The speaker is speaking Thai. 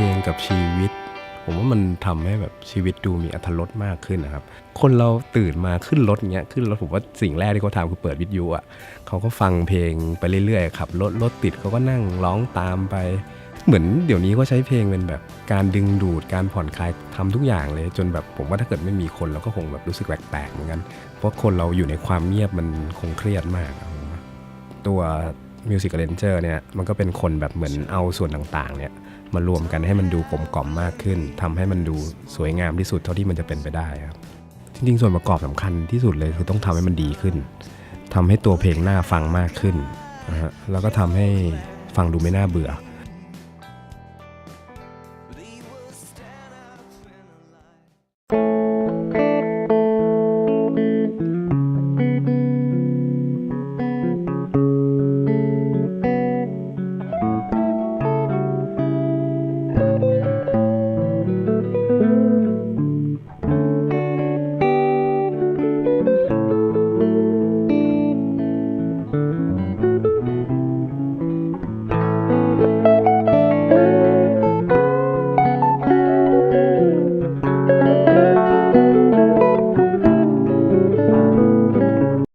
ลงกับชีวิต ผมว่ามันทำให้แบบชีวิตดูมีอรรถรสมากขึ้นนะครับ คนเราตื่นมาขึ้นรถเงี้ยขึ้นรถผมว่าสิ่งแรกที่เขาทำคือเปิดวิทยุอะเขาก็ฟังเพลงไปเรื่อยๆขับรถรถติดเขาก็นั่งร้องตามไปเหมือนเดี๋ยวนี้ก็ใช้เพลงเป็นแบบการดึงดูดการผ่อนคลายทำทุกอย่างเลย จนแบบผมว่าถ้าเกิดไม่มีคนเราก็คงแบบรู้สึกแปลกๆเหมือนกัน เพราะคนเราอยู่ในความเงียบมันคงเครียดมากอะผ มว่าตัว Music Ranger เนี่ยมันก็เป็นคนแบบเหมือนเอาส่วนต่างๆเนี่ยมารวมกันให้มันดูกลมกล่อมมากขึ้นทำให้มันดูสวยงามที่สุดเท่าที่มันจะเป็นไปได้ครับจริงๆ ส่วนประกอบสำคัญที่สุดเลยคือต้องทำให้มันดีขึ้นทำให้ตัวเพลงน่าฟังมากขึ้นนะฮะแล้วก็ทำให้ฟังดูไม่น่าเบื่อ